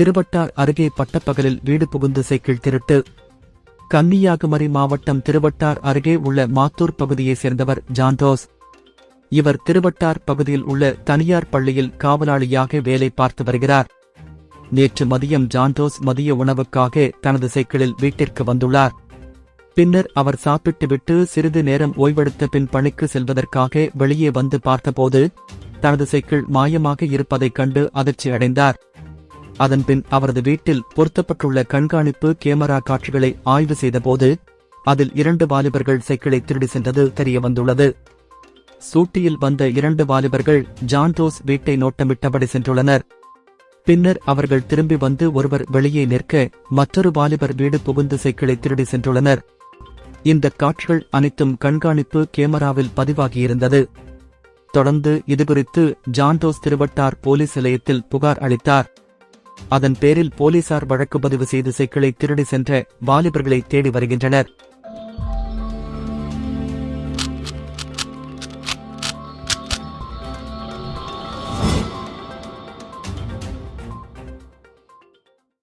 திருவட்டார் அருகே பட்டப்பகலில் வீடு புகுந்து சைக்கிள் திருட்டு. கன்னியாகுமரி மாவட்டம் திருவட்டார் அருகே உள்ள மாத்தூர் பகுதியைச் சேர்ந்தவர் ஜான்டோஸ் இவர் திருவட்டார் பகுதியில் உள்ள தனியார் பள்ளியில் காவலாளியாக வேலை பார்த்து வருகிறார். நேற்று மதியம் ஜான்டோஸ் மதிய உணவுக்காக தனது சைக்கிளில் வீட்டிற்கு வந்துள்ளார். பின்னர் அவர் சாப்பிட்டுவிட்டு சிறிது நேரம் ஓய்வெடுத்த பின் பணிக்கு செல்வதற்காக வெளியே வந்து பார்த்தபோது தனது சைக்கிள் மாயமாக இருப்பதைக் கண்டு அதிர்ச்சி அடைந்தார் அதன்பின் அவரது வீட்டில் பொருத்தப்பட்டுள்ள கண்காணிப்பு கேமரா காட்சிகளை ஆய்வு செய்தபோது அதில் இரண்டு வாலிபர்கள் சைக்கிளை திருடி சென்றது தெரியவந்துள்ளது. சூட்டியில் வந்த இரண்டு வாலிபர்கள் ஜான்டோஸ் வீட்டை நோட்டமிட்டபடி சென்றுள்ளனர். பின்னர் அவர்கள் திரும்பி வந்து ஒருவர் வெளியே நிற்க மற்றொரு வாலிபர் வீடு புகுந்து சைக்கிளை திருடி சென்றுள்ளனர். இந்த காட்சிகள் அனைத்தும் கண்காணிப்பு கேமராவில் பதிவாகியிருந்தது. தொடர்ந்து இதுகுறித்து ஜான்டோஸ் திருவட்டார் போலீஸ் நிலையத்தில் புகார் அளித்தார். அதன் பேரில் போலீசார் வழக்கு பதிவு செய்து சைக்கிளை திருடி சென்ற வாலிபர்களை தேடி வருகின்றனர்.